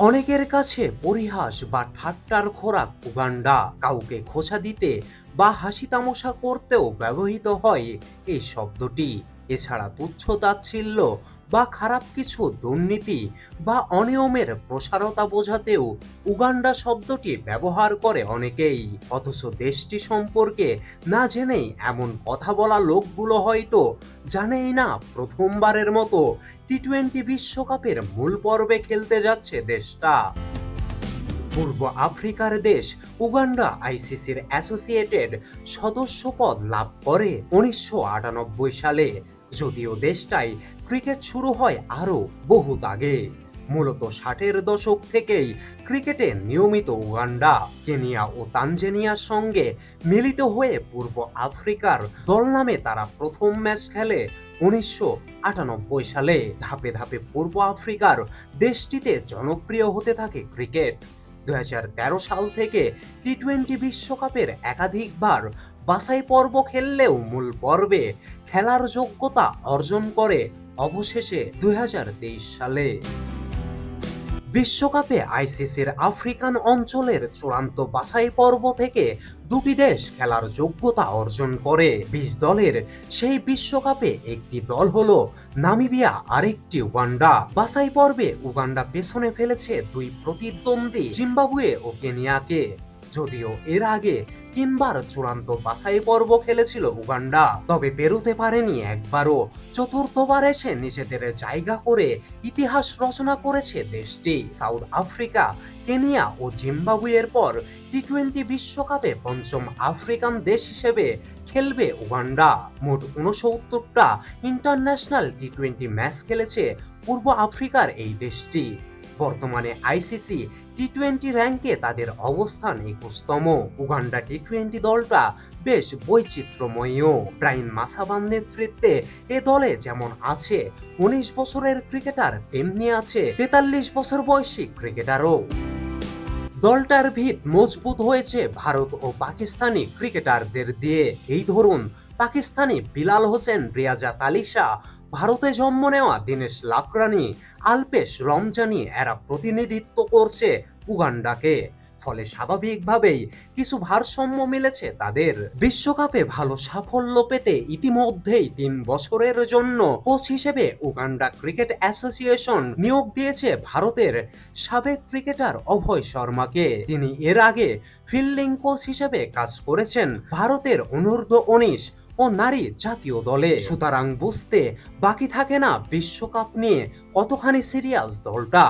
অনেকের কাছে পরিহাস বা ঠাট্টার খোরাক উগান্ডা, কাউকে খোঁচা দিতে বা হাসি তামশা করতেও ব্যবহৃত হয় এই শব্দটি। এছাড়া তুচ্ছ তাচ্ছিল্য বা খারাপ কিছু দুর্নীতি বা অনিয়মের প্রসারতা বোঝাতেও উগান্ডা শব্দটি ব্যবহার করে অনেকেই। অথচ দেশটি সম্পর্কে না জেনেই এমন কথা বলা লোকগুলো হয়তো জানেই না প্রথমবারের মতো টি টোয়েন্টি বিশ্বকাপের মূল পর্বে খেলতে যাচ্ছে দেশটা। পূর্ব আফ্রিকার দেশ উগান্ডা আইসিসির অ্যাসোসিয়েটেড সদস্য পদ লাভ করে উনিশশো আটানব্বই সালে যদিও দেশটাই ক্রিকেট শুরু হয় আরও বহুত আগে। মূলত ষাটের দশক থেকেই ক্রিকেটে নিয়মিত উগান্ডা, কেনিয়া ও তানজেনিয়ার সঙ্গে মিলিত হয়ে পূর্ব আফ্রিকার দল নামে তারা প্রথম ম্যাচ খেলে উনিশশো আটানব্বই সালে। ধাপে ধাপে পূর্ব আফ্রিকার দেশটিতে জনপ্রিয় হতে থাকে ক্রিকেট। দু হাজার তেরো সাল থেকে টি টোয়েন্টি বিশ্বকাপের একাধিকবার বাছাই পর্ব খেললেও মূল পর্বে খেলার যোগ্যতা অর্জন করে অবশেষে দুই হাজার তেইশ সালে। বিশ্বকাপে আইসিসির আফ্রিকান অঞ্চলের চূড়ান্ত বাছাই পর্ব থেকে দুটি দেশ খেলার যোগ্যতা অর্জন করে। বিশ দলের সেই বিশ্বকাপে একটি দল হল নামিবিয়া, আরেকটি উগান্ডা। বাছাই পর্বে উগান্ডা পেছনে ফেলেছে দুই প্রতিদ্বন্দ্বী, জিম্বাবুয়ে ও কেনিয়াকে। যদিও এর আগে তিনবার চূড়ান্ত বাছাই পর্ব খেলেছিল উগান্ডা। তবে পেরোতে পারেনি একবারও। চতুর্থবার এসে নিজেদের জায়গা করে ইতিহাস রচনা করেছে দেশটি। সাউথ আফ্রিকা, কেনিয়া ও জিম্বাবুয়ের পর টি টোয়েন্টি বিশ্বকাপে পঞ্চম আফ্রিকান দেশ হিসেবে খেলবে উগান্ডা। মোট উনসত্তরটা ইন্টারন্যাশনাল টি টোয়েন্টি ম্যাচ খেলেছে পূর্ব আফ্রিকার এই দেশটি। বর্তমানে আইসিসি টি টোয়েন্টি র্যাঙ্কে তাদের অবস্থান একুশতম। উগান্ডা টি টোয়েন্টি দলটা বেশ বৈচিত্র্যময়ও। ব্রাইন মাসাবান নেতৃত্বে এ দলে যেমন আছে উনিশ বছরের ক্রিকেটার, তেমনি আছে তেতাল্লিশ বছর বয়সী ক্রিকেটারও। দলটার ভিত মজবুত হয়েছে ভারত ও পাকিস্তানি ক্রিকেটারদের দিয়ে। এই ধরুন, পাকিস্তানি বিলাল হোসেন রিয়াজা তালিশা ভারতে জন্ম নেওয়া দীনেশ লাকরানি আলপেশ রমজানি এরা প্রতিনিধিত্ব করছে উগান্ডাকে। ফলে স্বাভাবিকভাবেই কিছু ভারসাম্য মিলেছে তাদের। বিশ্বকাপে ভালো সাফল্য পেতে ইতিমধ্যেই তিন বছরের জন্য কোচ হিসেবে উগান্ডা ক্রিকেট অ্যাসোসিয়েশন নিয়োগ দিয়েছে ভারতের সাবেক ক্রিকেটার অভয় শর্মাকে। তিনি এর আগে ফিল্ডিং কোচ হিসেবে কাজ করেছেন ভারতের অনূর্ধ্ব উনিশ ও নারী জাতীয় দলে। সুতরাং বুঝতে বাকি থাকে না বিশ্বকাপ নিয়ে কতখানি সিরিয়াস দলটা।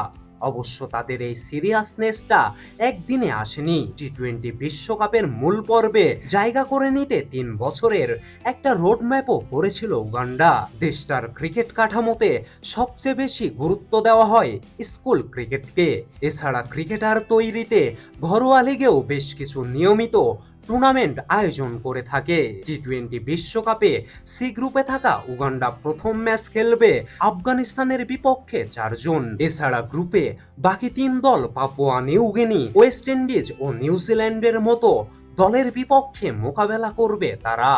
অবশ্য তাদের এই সিরিয়াসনেসটা একদিনে আসেনি। টি টোয়েন্টি বিশ্বকাপের মূল পর্বে জায়গা করে নিতে তিন বছরের একটা রোডম্যাপও করেছিল উগান্ডা। দেশটার ক্রিকেট কাঠামোতে সবচেয়ে বেশি গুরুত্ব দেওয়া হয় স্কুল ক্রিকেটকে। এছাড়া ক্রিকেটার তৈরিতে ঘরোয়া লিগেও বেশ কিছু নিয়মিত টুর্নামেন্ট আয়োজন করে থাকে। টি টোয়েন্টি বিশ্বকাপে সি গ্রুপে থাকা উগান্ডা প্রথম ম্যাচ খেলবে আফগানিস্তানের বিপক্ষে চারজন। এছাড়া গ্রুপে বাকি তিন দল Papua New Guinea West Indies ও নিউজিল্যান্ডের মতো দলের বিপক্ষে মোকাবেলা করবে তারা।